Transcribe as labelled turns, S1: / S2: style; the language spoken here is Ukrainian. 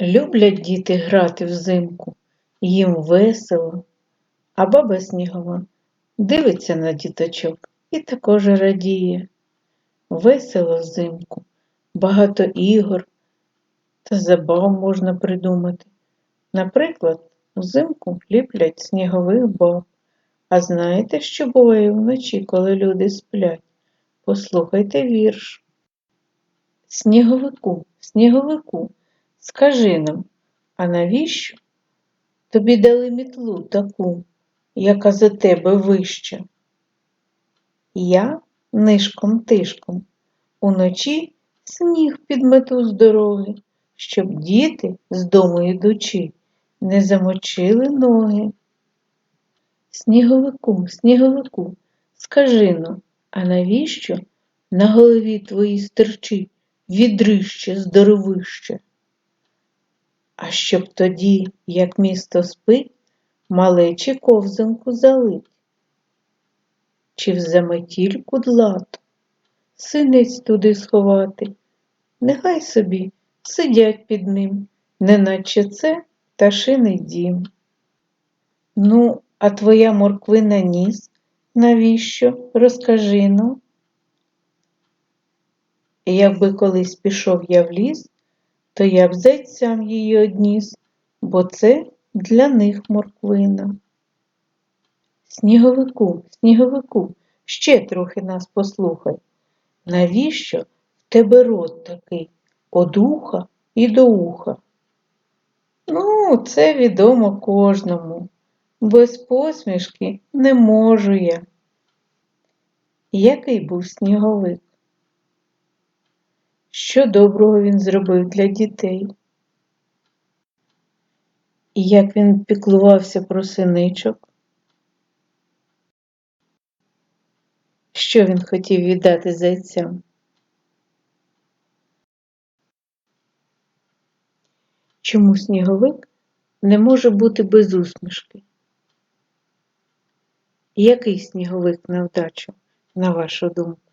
S1: Люблять діти грати взимку, їм весело, а баба Снігова дивиться на діточок і також радіє. Весело взимку, багато ігор та забав можна придумати. Наприклад, взимку ліплять снігових баб. А знаєте, що буває вночі, коли люди сплять? Послухайте вірш. Сніговику, сніговику, скажи нам, а навіщо тобі дали мітлу таку, яка за тебе вища? Я нишком тишком уночі сніг підмету з дороги, щоб діти з дому йдучи не замочили ноги. Сніговику, сніговику, скажи но, а навіщо на голові твоїй стерчить відрище здоровище? А щоб тоді, як місто спить, малечі ковзанку залить, чи в заметіль кудлату, синиць туди сховати, нехай собі сидять під ним, неначе це пташиний дім. Ну, а твоя морквина ніс, навіщо? Розкажи ну. Якби колись пішов я в ліс, то я б зайцям її одніс, бо це для них морквина. Сніговику, сніговику, ще трохи нас послухай. Навіщо в тебе рот такий од уха і до уха? Ну, це відомо кожному. Без посмішки не можу я. Який був сніговик? Що доброго він зробив для дітей? І як він піклувався про синичок? Що він хотів віддати зайцям? Чому сніговик не може бути без усмішки? Який сніговик на вдачу, на вашу думку?